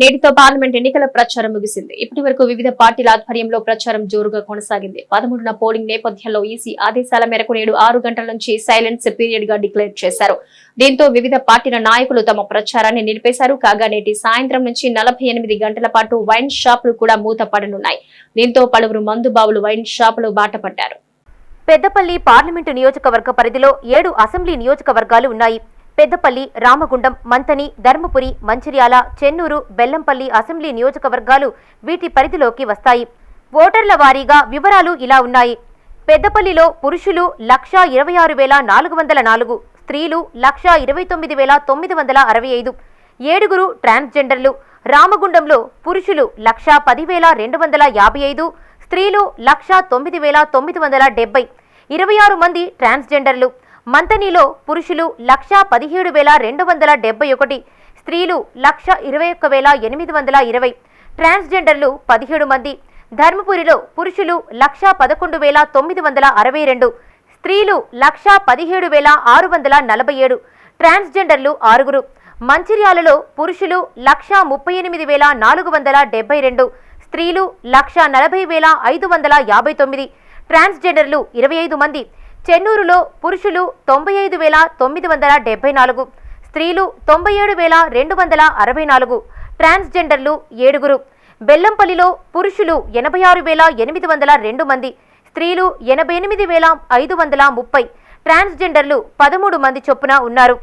నేటితో పార్లమెంట్ ఎన్నికల ప్రచారం ముగిసింది. ఇప్పటి వరకు వివిధ పార్టీల ఆధ్వర్యంలో ప్రచారం జోరుగా కొనసాగింది. పదమూడున పోలింగ్ నేపథ్యంలో ఈసీ ఆదేశాల మేరకు నేడు ఆరు గంటల నుంచి సైలెన్స్ పీరియడ్గా డిక్లేర్ చేశారు. దీంతో వివిధ పార్టీల నాయకులు తమ ప్రచారాన్ని నిలిపేశారు. కాగా నేటి సాయంత్రం నుంచి నలభై ఎనిమిది గంటల పాటు వైన్ షాపులు కూడా మూతపడనున్నాయి దీంతో పలువురు మందుబావులు వైన్ షాపులు బాటపడ్డారు పెద్దపల్లి పార్లమెంటు నియోజకవర్గ పరిధిలో ఏడు అసెంబ్లీ నియోజకవర్గాలు ఉన్నాయి. పెద్దపల్లి రామగుండం మంతని ధర్మపురి మంచిర్యాల చెన్నూరు బెల్లంపల్లి అసెంబ్లీ నియోజకవర్గాలు వీటి పరిధిలోకి వస్తాయి. ఓటర్ల వారీగా వివరాలు ఇలా ఉన్నాయి. పెద్దపల్లిలో పురుషులు లక్షా ఇరవై ఆరు వేల నాలుగు వందల నాలుగు స్త్రీలు లక్షా ఇరవై తొమ్మిది వేల తొమ్మిది వందల అరవై ఐదు ఏడుగురు ట్రాన్స్జెండర్లు రామగుండంలో పురుషులు లక్షా పదివేల రెండు వందల యాభై ఐదు స్త్రీలు లక్షా తొమ్మిది వేల తొమ్మిది వందల డెబ్బై ఇరవై ఆరు మంది ట్రాన్స్జెండర్లు మంతనిలో పురుషులు లక్ష పదిహేడు వేల రెండు వందల డెబ్బై ఒకటి స్త్రీలు లక్ష ఇరవై ఒక్క వేల ఎనిమిది వందల ఇరవై ట్రాన్స్జెండర్లు పదిహేడు మంది ధర్మపురిలో పురుషులు లక్షా పదకొండు వేల తొమ్మిది వందల అరవై రెండు స్త్రీలు లక్షా పదిహేడు వేల ఆరు వందల నలభై ఏడు ట్రాన్స్జెండర్లు ఆరుగురు. మంచిర్యాలలో పురుషులు లక్షా ముప్పై ఎనిమిది వేల నాలుగు వందల డెబ్బై రెండు స్త్రీలు లక్షా నలభై వేల ఐదు వందల యాభై తొమ్మిది ట్రాన్స్జెండర్లు ఇరవై ఐదు మంది చెన్నూరులో పురుషులు తొంభై ఐదు వేల తొమ్మిది వందల డెబ్బై నాలుగు స్త్రీలు తొంభై ఏడు వేల రెండు వందల అరవై నాలుగు ట్రాన్స్జెండర్లు ఏడుగురు. బెల్లంపల్లిలో పురుషులు ఎనభై ఆరు వేల ఎనిమిది వందల రెండు మంది స్త్రీలు ఎనభై ఎనిమిది వేల ఐదు వందల ముప్పై ట్రాన్స్జెండర్లు పదమూడు మంది చొప్పున ఉన్నారు.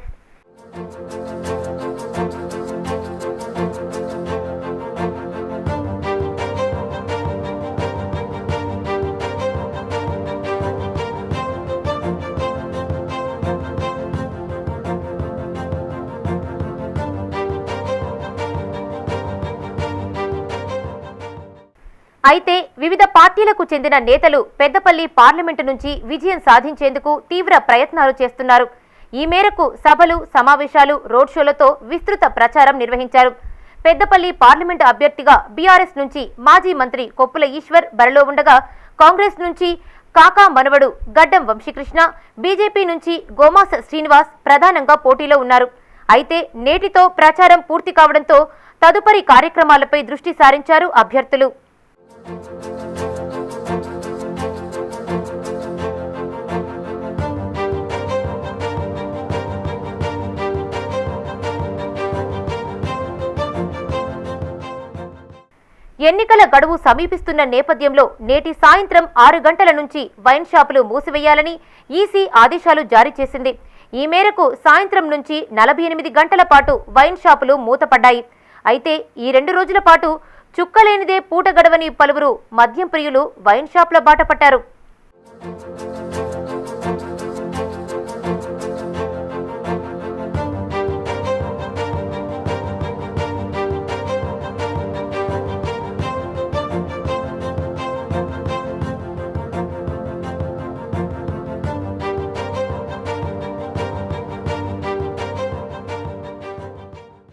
అయితే వివిధ పార్టీలకు చెందిన నేతలు పెద్దపల్లి పార్లమెంటు నుంచి విజయం సాధించేందుకు తీవ్ర ప్రయత్నాలు చేస్తున్నారు. ఈ మేరకు సభలు సమావేశాలు రోడ్ షోలతో విస్తృత ప్రచారం నిర్వహించారు. పెద్దపల్లి పార్లమెంటు అభ్యర్థిగా బీఆర్ఎస్ నుంచి మాజీ మంత్రి కొప్పుల ఈశ్వర్ బరిలో ఉండగా కాంగ్రెస్ నుంచి కాకా మనవడు గడ్డం వంశీకృష్ణ బీజేపీ నుంచి గోమాస శ్రీనివాస్ ప్రధానంగా పోటీలో ఉన్నారు. అయితే నేటితో ప్రచారం పూర్తి కావడంతో తదుపరి కార్యక్రమాలపై దృష్టి సారించారు అభ్యర్థులు. ఎన్నికల గడువు సమీపిస్తున్న నేపథ్యంలో నేటి సాయంత్రం ఆరు గంటల నుంచి వైన్ షాపులు మూసివేయాలని ఈసీ ఆదేశాలు జారీ చేసింది. ఈ మేరకు సాయంత్రం నుంచి నలభై ఎనిమిది గంటల పాటు వైన్ షాపులు మూతపడ్డాయి. అయితే ఈ రెండు రోజుల పాటు చుక్కలేనిదే పూట గడవని పలువురు మద్యం ప్రియులు వైన్ షాప్ల బాట పట్టారు.